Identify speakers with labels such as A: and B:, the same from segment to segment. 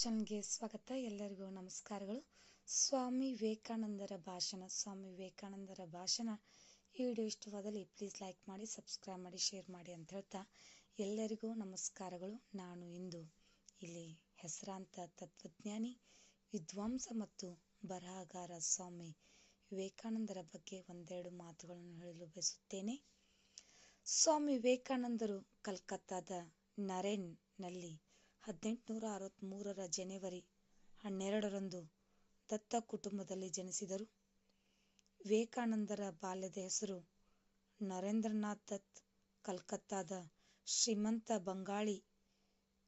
A: ಚಾನಲ್ಗೆ ಸ್ವಾಗತ. ಎಲ್ಲರಿಗೂ ನಮಸ್ಕಾರಗಳು. ಸ್ವಾಮಿ ವಿವೇಕಾನಂದರ ಭಾಷಣ. ಸ್ವಾಮಿ ವಿವೇಕಾನಂದರ ಭಾಷಣ ಈ ವಿಡಿಯೋ ಇಷ್ಟವಾದಲ್ಲಿ ಪ್ಲೀಸ್ ಲೈಕ್ ಮಾಡಿ ಸಬ್ಸ್ಕ್ರೈಬ್ ಮಾಡಿ ಶೇರ್ ಮಾಡಿ ಅಂತ ಹೇಳ್ತಾ ಎಲ್ಲರಿಗೂ ನಮಸ್ಕಾರಗಳು. ನಾನು ಇಂದು ಇಲ್ಲಿ ಹೆಸರಾಂತ ತತ್ವಜ್ಞಾನಿ ವಿದ್ವಾಂಸ ಮತ್ತು ಬರಹಗಾರ ಸ್ವಾಮಿ ವಿವೇಕಾನಂದರ ಬಗ್ಗೆ ಒಂದೆರಡು ಮಾತುಗಳನ್ನು ಹೇಳಲು ಬಯಸುತ್ತೇನೆ. ಸ್ವಾಮಿ ವಿವೇಕಾನಂದರು ಕಲ್ಕತ್ತಾದ ನರೇನ್ನಲ್ಲಿ ಹದಿನೆಂಟುನೂರ ಅರವತ್ತ್ಮೂರರ ಜನವರಿ ಹನ್ನೆರಡರಂದು ದತ್ತ ಕುಟುಂಬದಲ್ಲಿ ಜನಿಸಿದರು. ವಿವೇಕಾನಂದರ ಬಾಲ್ಯದ ಹೆಸರು ನರೇಂದ್ರನಾಥ್ ದತ್. ಕಲ್ಕತ್ತಾದ ಶ್ರೀಮಂತ ಬಂಗಾಳಿ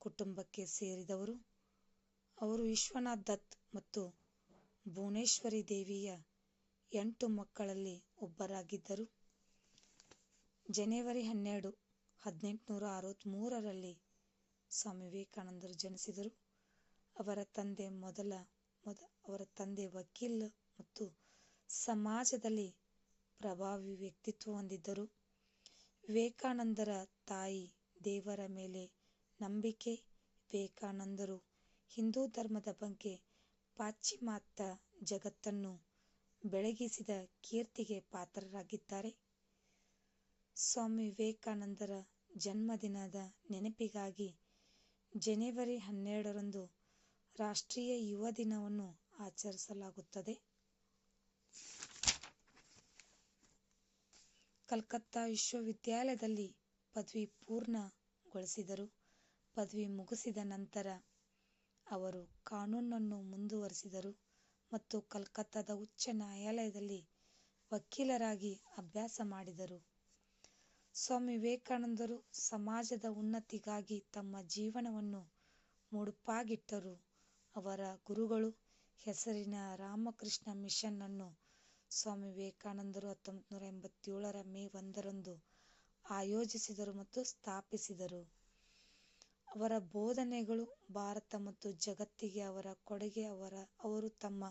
A: ಕುಟುಂಬಕ್ಕೆ ಸೇರಿದವರು. ಅವರು ವಿಶ್ವನಾಥ್ ದತ್ ಮತ್ತು ಭುವನೇಶ್ವರಿ ದೇವಿಯ ಎಂಟು ಮಕ್ಕಳಲ್ಲಿ ಒಬ್ಬರಾಗಿದ್ದರು. ಜನವರಿ ಹನ್ನೆರಡು ಹದಿನೆಂಟುನೂರ ಅರವತ್ತ್ಮೂರರಲ್ಲಿ ಸ್ವಾಮಿ ವಿವೇಕಾನಂದರು ಜನಿಸಿದರು. ಅವರ ತಂದೆ ಮೊದಲ, ಮೊದ, ಅವರ ತಂದೆ ವಕೀಲ ಮತ್ತು ಸಮಾಜದಲ್ಲಿ ಪ್ರಭಾವಿ ವ್ಯಕ್ತಿತ್ವ ಹೊಂದಿದ್ದರು. ವಿವೇಕಾನಂದರ ತಾಯಿ ದೇವರ ಮೇಲೆ ನಂಬಿಕೆ, ವಿವೇಕಾನಂದರು ಹಿಂದೂ ಧರ್ಮದ ಬಗ್ಗೆ ಪಾಶ್ಚಿಮಾತ್ಯ ಜಗತ್ತನ್ನು ಬೆಳಗಿಸಿದ ಕೀರ್ತಿಗೆ ಪಾತ್ರರಾಗಿದ್ದಾರೆ. ಸ್ವಾಮಿ ವಿವೇಕಾನಂದರ ಜನ್ಮದಿನದ ನೆನಪಿಗಾಗಿ ಜನವರಿ ಹನ್ನೆರಡರಂದು ರಾಷ್ಟ್ರೀಯ ಯುವ ದಿನವನ್ನು ಆಚರಿಸಲಾಗುತ್ತದೆ. ಕಲ್ಕತ್ತಾ ವಿಶ್ವವಿದ್ಯಾಲಯದಲ್ಲಿ ಪದವಿ ಪೂರ್ಣಗೊಳಿಸಿದರು. ಪದವಿ ಮುಗಿಸಿದ ನಂತರ ಅವರು ಕಾನೂನನ್ನು ಮುಂದುವರಿಸಿದರು ಮತ್ತು ಕಲ್ಕತ್ತಾದ ಉಚ್ಚ ನ್ಯಾಯಾಲಯದಲ್ಲಿ ವಕೀಲರಾಗಿ ಅಭ್ಯಾಸ ಮಾಡಿದರು. ಸ್ವಾಮಿ ವಿವೇಕಾನಂದರು ಸಮಾಜದ ಉನ್ನತಿಗಾಗಿ ತಮ್ಮ ಜೀವನವನ್ನು ಮುಡುಪಾಗಿಟ್ಟರು. ಅವರ ಗುರುಗಳು ಹೆಸರಿನ ರಾಮಕೃಷ್ಣ ಮಿಷನ್ ಅನ್ನು ಸ್ವಾಮಿ ವಿವೇಕಾನಂದರು ಹತ್ತೊಂಬತ್ತು ನೂರ ಎಂಬತ್ತೇಳರ ಮೇ ಒಂದರಂದು ಆಯೋಜಿಸಿದರು ಮತ್ತು ಸ್ಥಾಪಿಸಿದರು. ಅವರ ಬೋಧನೆಗಳು ಭಾರತ ಮತ್ತು ಜಗತ್ತಿಗೆ ಅವರ ಕೊಡುಗೆ, ಅವರ, ಅವರು ತಮ್ಮ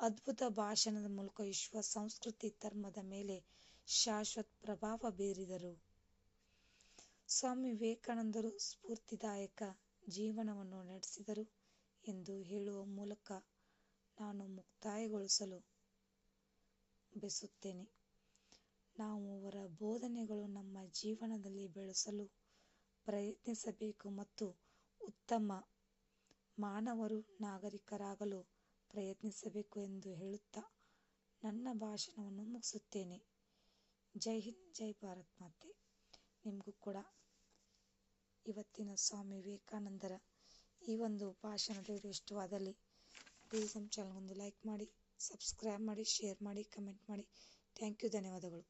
A: ಅದ್ಭುತ ಭಾಷಣದ ಮೂಲಕ ವಿಶ್ವ, ಸಂಸ್ಕೃತಿ, ಧರ್ಮದ ಮೇಲೆ ಶಾಶ್ವತ ಪ್ರಭಾವ ಬೀರಿದರು. ಸ್ವಾಮಿ ವಿವೇಕಾನಂದರು ಸ್ಫೂರ್ತಿದಾಯಕ ಜೀವನವನ್ನು ನಡೆಸಿದರು ಎಂದು ಹೇಳುವ ಮೂಲಕ ನಾನು ಮುಕ್ತಾಯಗೊಳಿಸಲು ಬಯಸುತ್ತೇನೆ. ನಾವು ಅವರ ಬೋಧನೆಗಳು ನಮ್ಮ ಜೀವನದಲ್ಲಿ ಬೆಳೆಸಲು ಪ್ರಯತ್ನಿಸಬೇಕು ಮತ್ತು ಉತ್ತಮ ಮಾನವರು ನಾಗರಿಕರಾಗಲು ಪ್ರಯತ್ನಿಸಬೇಕು ಎಂದು ಹೇಳುತ್ತಾ ನನ್ನ ಭಾಷಣವನ್ನು ಮುಗಿಸುತ್ತೇನೆ. ಜೈ ಹಿಂದ್ ಜೈ ಭಾರತ್ ಮಾತೆ. ನಿಮಗೂ ಕೂಡ ಇವತ್ತಿನ ಸ್ವಾಮಿ ವಿವೇಕಾನಂದರ ಈ ಒಂದು ಭಾಷಣದ ವಿಡಿಯೋ ಇಷ್ಟವಾದಲ್ಲಿ ಪ್ಲೀಸ್ ನಮ್ಮ ಚಾನಲ್ ಒಂದು ಲೈಕ್ ಮಾಡಿ ಸಬ್ಸ್ಕ್ರೈಬ್ ಮಾಡಿ ಶೇರ್ ಮಾಡಿ ಕಮೆಂಟ್ ಮಾಡಿ. ಥ್ಯಾಂಕ್ ಯು ಧನ್ಯವಾದಗಳು.